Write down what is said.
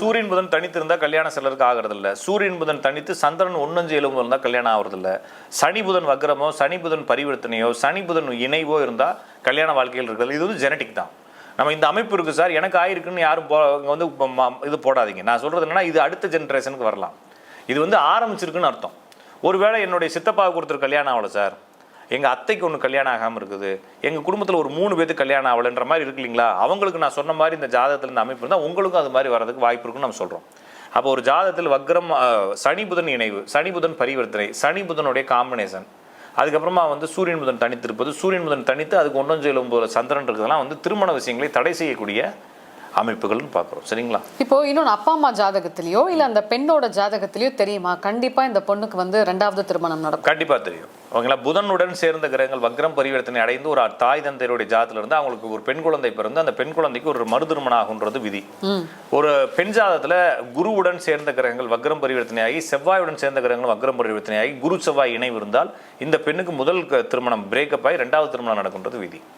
சூரியன் புதன் தனித்து இருந்தால் கல்யாணம் சிலருக்கு ஆகிறது இல்லை சூரியன் புதன் தனித்து சந்திரன் ஒன்னஞ்சு எலும்பு இருந்தால் கல்யாணம் ஆகிறது இல்லை சனி புதன் வக்ரமோ சனி புதன் பரிவர்த்தனையோ சனி புதன் இணைவோ இருந்தால் கல்யாண வாழ்க்கையில் இருக்கிறது. இது வந்து ஜெனட்டிக் தான். நம்ம இந்த அமைப்பு இருக்குது சார். எனக்கு ஆயிருக்குன்னு யாரும் போ வந்து இப்ப இது போடாதீங்க. நான் சொல்கிறது என்னன்னா இது அடுத்த ஜென்ரேஷனுக்கு வரலாம். இது வந்து ஆரம்பிச்சிருக்குன்னு அர்த்தம். ஒருவேளை என்னுடைய சித்தப்பாவை கொடுத்துரு கல்யாணம் ஆகலை சார். எங்கள் அத்தைக்கு ஒன்று கல்யாணம் ஆகாமல் இருக்குது. எங்கள் குடும்பத்தில் ஒரு மூணு பேருக்கு கல்யாணம் ஆகலைன்ற மாதிரி இருக்கு இல்லைங்களா? அவங்களுக்கு நான் சொன்ன மாதிரி இந்த ஜாதகத்தில் இந்த அமைப்பு இருந்தால் உங்களுக்கும் அது மாதிரி வரதுக்கு வாய்ப்பு இருக்குன்னு நம்ம சொல்கிறோம் அப்போ ஒரு ஜாதகத்தில் வக்ரம் சனி புதன் இணைவு சனி புதன் பரிவர்த்தனை சனி புதனுடைய காம்பினேஷன் அதுக்கப்புறமா வந்து சூரியன் புதன் தனித்திருப்பது சூரியன் புதன் தனித்து அதுக்கு ஒன்றஞ்சு எழும்போது சந்திரன் இருக்கிறதெல்லாம் வந்து திருமண விஷயங்களை தடை செய்யக்கூடிய அமைப்புகள்னு பார்க்குறோம். சரிங்களா? இப்போ இன்னொன்று அப்பா அம்மா ஜாதகத்திலயோ இல்ல அந்த பெண்ணோட ஜாதகத்திலயோ தெரியுமா? கண்டிப்பா இந்த பொண்ணுக்கு வந்து ரெண்டாவது திருமணம் நடக்கும். கண்டிப்பா தெரியும். ஓகேங்களா? புதனுடன் சேர்ந்த கிரகங்கள் வக்ரம் பரிவர்த்தனை அடைந்து ஒரு தாய் தந்தையருடைய ஜாதத்துல இருந்து அவங்களுக்கு ஒரு பெண் குழந்தை பிறந்து அந்த பெண் குழந்தைக்கு ஒரு மறு திருமணம் ஆகுன்றது விதி. ஒரு பெண் ஜாதத்துல குருவுடன் சேர்ந்த கிரகங்கள் வக்ரம் பரிவர்த்தனையாகி செவ்வாயுடன் சேர்ந்த கிரகங்கள் வக்ரம் பரிவர்த்தனையாகி குரு செவ்வாய் இணைவு இருந்தால் இந்த பெண்ணுக்கு முதல் திருமணம் பிரேக்கப் ஆகி ரெண்டாவது திருமணம் நடக்குன்றது விதி.